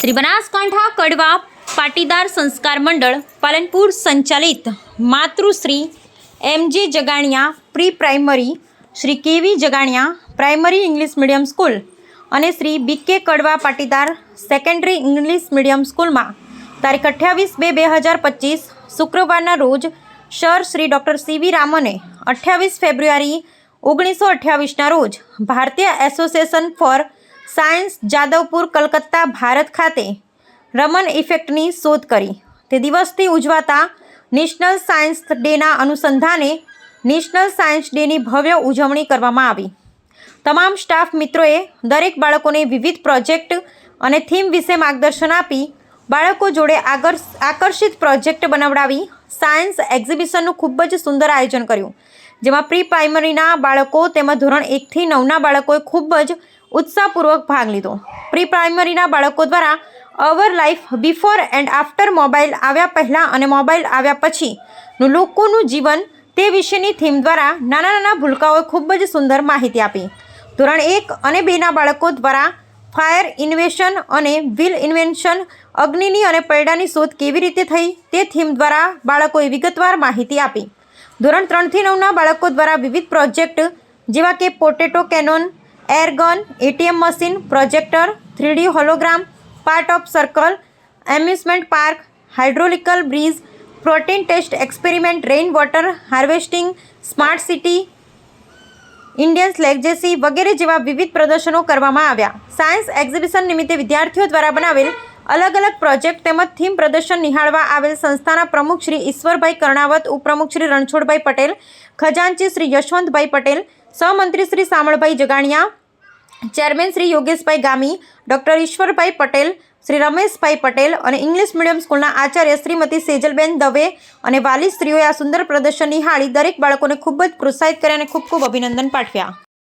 શ્રી બનાસકાંઠા કડવા પાટીદાર સંસ્કાર મંડળ પાલનપુર સંચાલિત Matrushri MG Jagania pre primary Shri KV Jagania primary English medium school અને શ્રી બીકે કડવા પાટીદાર સેકન્ડરી ઇંગ્લિશ મીડિયમ સ્કૂલમાં તારીખ અઠ્યાવીસ બે બે હજાર પચીસ શુક્રવારના રોજ સર શ્રી ડૉક્ટર સીવી રામને અઠ્યાવીસ ફેબ્રુઆરી ઓગણીસો અઠ્યાવીસના રોજ ભારતીય association for science Jadavpur, Calcutta, Bharat ખાતે રમન ઇફેક્ટની શોધ કરી. તે દિવસથી ઉજવાતા નેશનલ સાયન્સ ડેના અનુસંધાને નેશનલ સાયન્સ ડેની ભવ્ય ઉજવણી કરવામાં આવી. તમામ સ્ટાફ મિત્રોએ દરેક બાળકોને વિવિધ પ્રોજેક્ટ અને થીમ વિશે માર્ગદર્શન આપી બાળકો જોડે આકર્ષિત પ્રોજેક્ટ બનાવડાવી સાયન્સ એક્ઝિબિશનનું ખૂબ જ સુંદર આયોજન કર્યું. જેમાં પ્રી પ્રાઇમરીના બાળકો તેમજ ધોરણ એકથી નવના બાળકોએ ખૂબ જ ઉત્સાહપૂર્વક ભાગ લીધો. પ્રી પ્રાઇમરીના બાળકો દ્વારા our life before and after mobile આવ્યા પહેલાં અને મોબાઈલ આવ્યા પછીનું લોકોનું જીવન તે વિશેની થીમ દ્વારા નાના નાના ભૂલકાઓએ ખૂબ જ સુંદર માહિતી આપી. ધોરણ એક અને બેના બાળકો દ્વારા ફાયર ઇન્વેશન અને વ્હીલ ઇન્વેન્શન અગ્નિની અને પૈડાની શોધ કેવી રીતે થઈ તે થીમ દ્વારા બાળકોએ વિગતવાર માહિતી આપી. ધોરણ ત્રણથી નવના બાળકો દ્વારા વિવિધ પ્રોજેક્ટ, જેવા કે potato cannon, air gun, ATM machine, projector, three D hologram, part of circle, amusement park, hydraulical bridge, protein test experiment, rain water harvesting, smart city, Indians legacy વગેરે જેવા વિવિધ પ્રદર્શનો કરવામાં આવ્યા. સાયન્સ એક્ઝિબિશન નિમિત્તે વિદ્યાર્થીઓ દ્વારા બનાવેલ અલગ અલગ પ્રોજેક્ટ તેમજ થીમ પ્રદર્શન નિહાળવા આવેલ સંસ્થાના પ્રમુખ શ્રી ઈશ્વરભાઈ કર્ણાવત, ઉપપ્રમુખ શ્રી રણછોડભાઈ પટેલ, ખજાનચી શ્રી યશવંતભાઈ પટેલ, સહમંત્રી શ્રી સામળભાઈ જગાણિયા, ચેરમેન શ્રી યોગેશભાઈ ગામી, ડૉક્ટર ઈશ્વરભાઈ પટેલ, શ્રી રમેશભાઈ પટેલ અને ઇંગ્લિશ મીડિયમ સ્કૂલના આચાર્ય શ્રીમતી સેજલબેન દવે અને વાલી સ્ત્રીઓએ આ સુંદર પ્રદર્શન નિહાળી દરેક બાળકોને ખૂબ જ પ્રોત્સાહિત કર્યા અને ખૂબ ખૂબ અભિનંદન પાઠવ્યા.